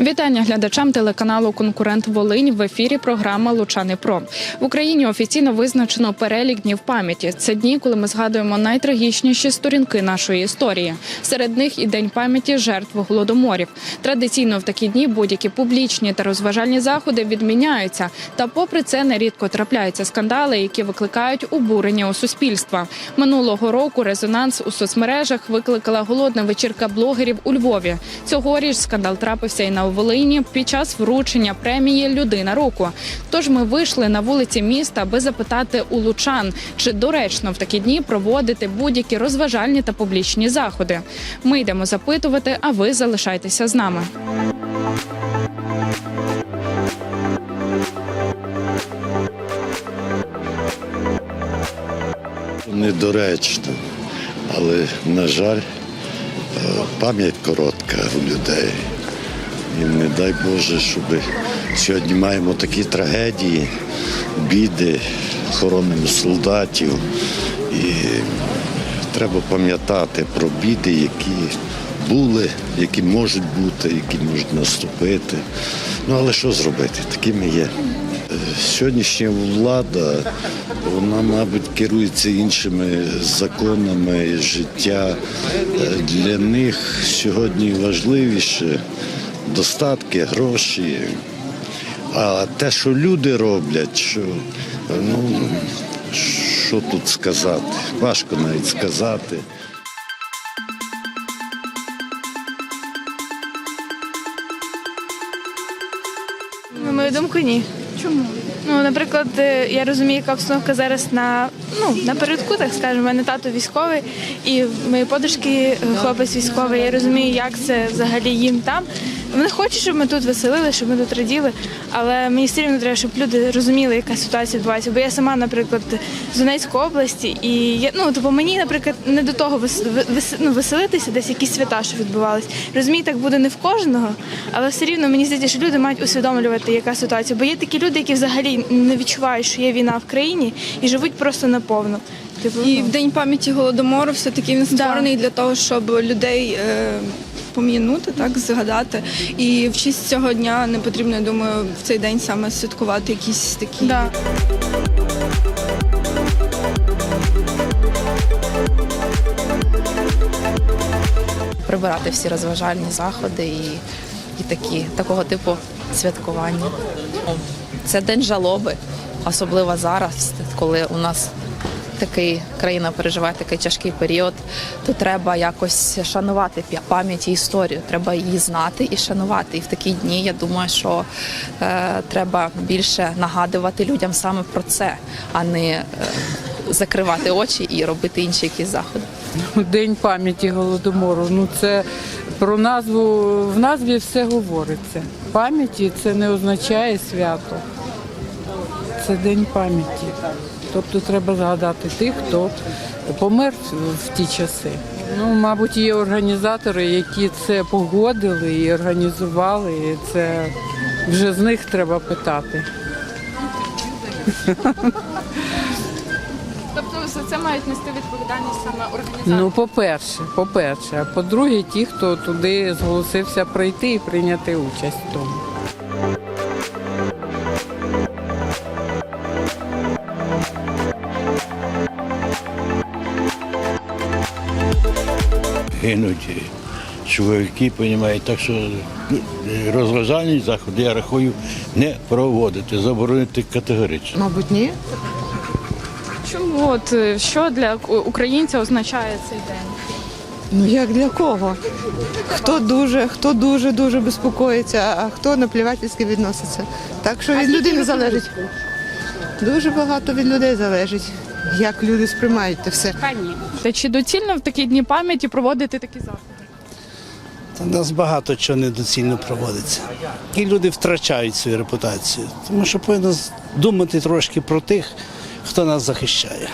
Вітання глядачам телеканалу Конкурент Волинь в ефірі. Програма Лучани Про в Україні офіційно визначено перелік днів пам'яті. Це дні, коли ми згадуємо найтрагічніші сторінки нашої історії. Серед них і день пам'яті жертв голодоморів. Традиційно в такі дні будь-які публічні та розважальні заходи відміняються. Та, попри це, нерідко трапляються скандали, які викликають обурення у суспільства. Минулого року резонанс у соцмережах викликала голодна вечірка блогерів у Львові. Цьогоріч скандал трапився і на Волині під час вручення премії Людина року. Тож ми вийшли на вулиці міста, аби запитати у лучан, чи доречно в такі дні проводити будь-які розважальні та публічні заходи. Ми йдемо запитувати, а ви залишайтеся з нами. Недоречно, але, на жаль, е, пам'ять коротка у людей. І не дай Боже, щоб сьогодні маємо такі трагедії, біди, хоронимо солдатів. І треба пам'ятати про біди, які були, які можуть бути, які можуть наступити. Ну але що зробити? Такими є. Е, Сьогоднішня влада, вона, мабуть, керується іншими законами життя. Е, Для них сьогодні важливіше достатки, гроші. А те, що люди роблять, що, ну, що тут сказати? Важко навіть сказати. На мою думку, ні. Чому? Ну, наприклад, е, я розумію, яка обстановка зараз на ну напередку, так скажемо. У мене тато військовий, і мої подружки е, хлопець військовий. Я розумію, як це взагалі їм там. Вони хочуть, щоб ми тут веселили, щоб ми тут раділи, але мені все рівно треба, щоб люди розуміли, яка ситуація відбувається. Бо я сама, наприклад, з Донецької області, і я ну тобто мені, наприклад, не до того ну, веселитися, десь якісь свята, що відбувались. Розумію, так буде не в кожного, але все рівно мені здається, що люди мають усвідомлювати, яка ситуація. Бо є такі люди, які взагалі не відчувають, що є війна в країні, і живуть просто наповну. Типу, І ну. в день пам'яті голодомору все-таки він створений для того, щоб людей е, пом'янути, так, згадати. І в честь цього дня не потрібно, я думаю, в цей день саме святкувати якісь такі. Да. прибирати всі розважальні заходи і, і такі, такого типу святкування. Це день жалоби, особливо зараз, коли у нас такий країна переживає такий тяжкий період, то треба якось шанувати пам'ять і історію. Треба її знати і шанувати. І в такі дні я думаю, що е, треба більше нагадувати людям саме про це, а не е, закривати очі і робити інші якісь заходи. День пам'яті голодомору. Ну це про назву в назві все говориться. Пам'яті це не означає свято. Це день пам'яті. Тобто треба згадати тих, хто помер в ті часи. Ну, мабуть, є організатори, які це погодили і організували. І це вже з них треба питати. Тобто за це мають нести відповідальність саме організатори. Ну, по-перше, по-перше, а по-друге, ті, хто туди зголосився прийти і прийняти участь в тому. Гинуть чоловіки, понімаєте, так що ну, розважальні заходи, я рахую, не проводити, заборонити категорично. Мабуть, ні. Чому от е, що для українця означає цей день? Ну як для кого? Хто дуже, хто дуже дуже безпокоїться, а хто наплівательськи відноситься. Так що від людини залежить. Дуже багато від людей залежить, як люди сприймають це все. Та чи доцільно в такі дні пам'яті проводити такі заходи? Та нас багато чого недоцільно проводиться. І люди втрачають свою репутацію. Тому що повинно думати трошки про тих, хто нас захищає.